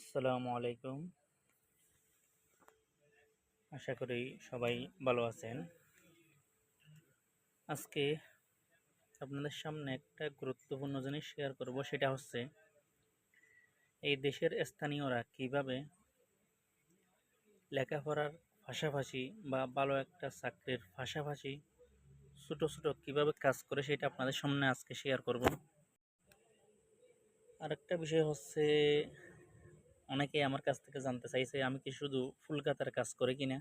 আসসালামু আলাইকুম। আশা করি সবাই ভালো আছেন। আজকে আপনাদের সামনে একটা গুরুত্বপূর্ণ জিনিস শেয়ার করব, সেটা হচ্ছে এই দেশের স্থানীয়রা কীভাবে লেখাপড়ার পাশাপাশি বা ভালো একটা চাকরির পাশাপাশি ছোটো ছোটো কীভাবে কাজ করে সেটা আপনাদের সামনে আজকে শেয়ার করব। আরেকটা বিষয় হচ্ছে অনেকে আমার কাছ থেকে জানতে চাইছে, আমি কি শুধু ফুলকাতার কাজ করি কিনা?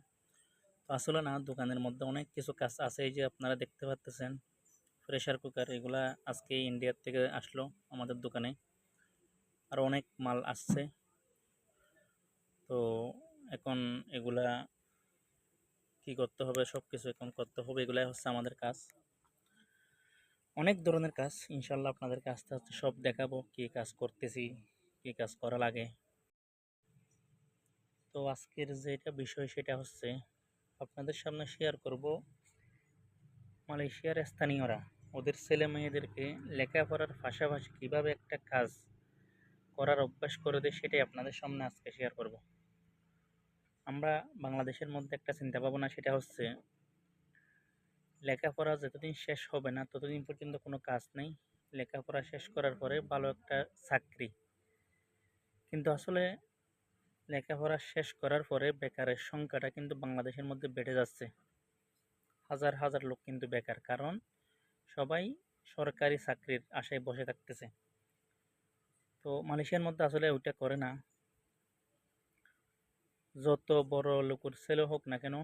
তো আসলে না, দোকানের মধ্যে অনেক কিছু কাজ আছে, এই যে আপনারা দেখতে পাচ্তেছেন প্রেশার কুকার এগুলা আজকে ইন্ডিয়ার থেকে আসলো আমাদের দোকানে। আর অনেক মাল আসছে। তো এখন এগুলা কি করতে হবে সব কিছু এখন করতে হবে, এগুলাই হচ্ছে আমাদের কাজ। অনেক ধরনের কাজ ইনশাল্লাহ আপনাদেরকে আস্তে আস্তে সব দেখাবো, কি কাজ করতেছি, কি কাজ করা লাগে। তো আজকের যেটা বিষয় সেটা হচ্ছে আপনাদের সামনে শেয়ার করব মালয়েশিয়ার স্থানীয়রা, ওদের ছেলে মেয়েদেরকে লেখাপড়ার পাশাপাশি কীভাবে একটা কাজ করার অভ্যাস করে দেয় সেটাই আপনাদের সামনে আজকে শেয়ার করব। আমরা বাংলাদেশের মধ্যে একটা চিন্তা ভাবনা সেটা হচ্ছে লেখাপড়া যতদিন শেষ হবে না ততদিন পর্যন্ত কোনো কাজ নেই। লেখাপড়া শেষ করার পরে ভালো একটা চাকরি। কিন্তু আসলে লেখাপড়া শেষ করার পরে বেকারের সংখ্যাটা কিন্তু বাংলাদেশের মধ্যে বেড়ে যাচ্ছে। হাজার হাজার লোক কিন্তু বেকার, কারণ সবাই সরকারি চাকরির আশায় বসে থাকতেছে। তো মালয়েশিয়ার মধ্যে আসলে ওইটা করে না। যত বড় লোকের ছেলে হোক না কেন,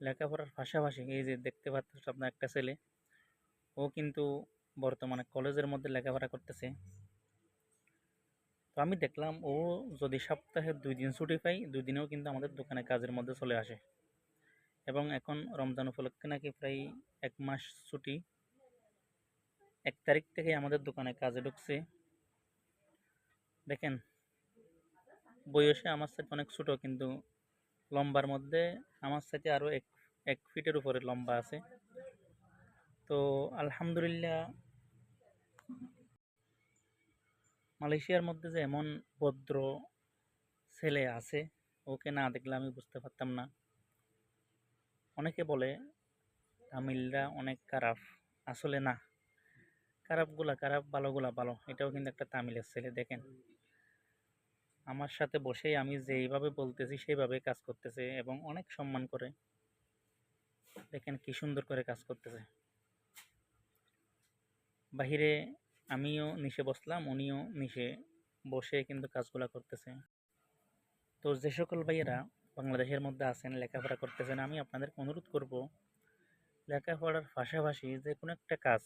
লেখাপড়ার পাশাপাশি এই যে দেখতে পাচ্ছেন আপনার একটা ছেলে, ও কিন্তু বর্তমানে কলেজের মধ্যে লেখাপড়া করতেছে। তো আমি দেখলাম ও যদি সপ্তাহে দুই দিন ছুটি পাই দুই দিনেও কিন্তু আমাদের দোকানে কাজের মধ্যে চলে আসে। এবং এখন রমজান উপলক্ষে নাকি প্রায় এক মাস ছুটি। এক তারিখ থেকে আমাদের দোকানে কাজে ঢুকছে। দেখেন, বয়সে আমার সাথে অনেক ছোটো, কিন্তু লম্বার মধ্যে আমার সাথে আরও এক এক ফিটের উপরে লম্বা আছে। তো আলহামদুলিল্লাহ মালয়েশিয়ার মধ্যে যে এমন ভদ্র ছেলে আছে, ওকে না দেখলে আমি বুঝতে পারতাম না। অনেকে বলে, তামিলরা অনেক খারাপ। আসলে না। খারাপগুলা খারাপ, ভালোগুলা ভালো। এটাও কিন্তু একটা তামিলের ছেলে, দেখেন। আমার সাথে বসেই আমি যেইভাবে বলতেছি, সেইভাবে কাজ করতেছে এবং অনেক সম্মান করে। দেখেন কি সুন্দর করে কাজ করতেছে। বাহিরে আমিও নিচে বসলাম, উনিও নিচে বসে কিন্তু কাজগুলো করতেছে। তো যে সকল ভাইয়েরা বাংলাদেশের মধ্যে আছেন, লেখাপড়া করতেছেন, আমি আপনাদেরকে অনুরোধ করব, লেখাপড়ার পাশাপাশি যে কোনো একটা কাজ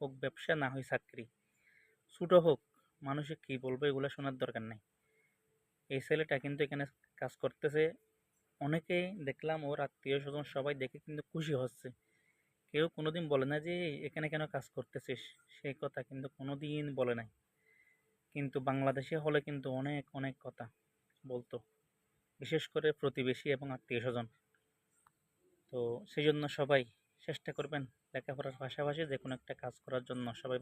হোক, ব্যবসা না হয়, চাকরি, ছোটো হোক, মানুষে কী বলবে এগুলো শোনার দরকার নেই। এই ছেলেটা কিন্তু এখানে কাজ করতেছে, অনেকেই দেখলাম ওর আত্মীয় স্বজন সবাই দেখে কিন্তু খুশি হচ্ছে। কেউ কোনোদিন বলে না যে, এখানে কেন কাজ করতেছিস? সেই কথা কিন্তু কোনোদিন বলে নাই। কিন্তু বাংলাদেশে হলে কিন্তু অনেক অনেক কথা বলতো। বিশেষ করে প্রতিবেশী এবং আত্মীয় স্বজন তো সেই জন্য সবাই চেষ্টা করবেন লেখাপড়ার পাশাপাশি যে কোনো একটা কাজ করার জন্য সবাই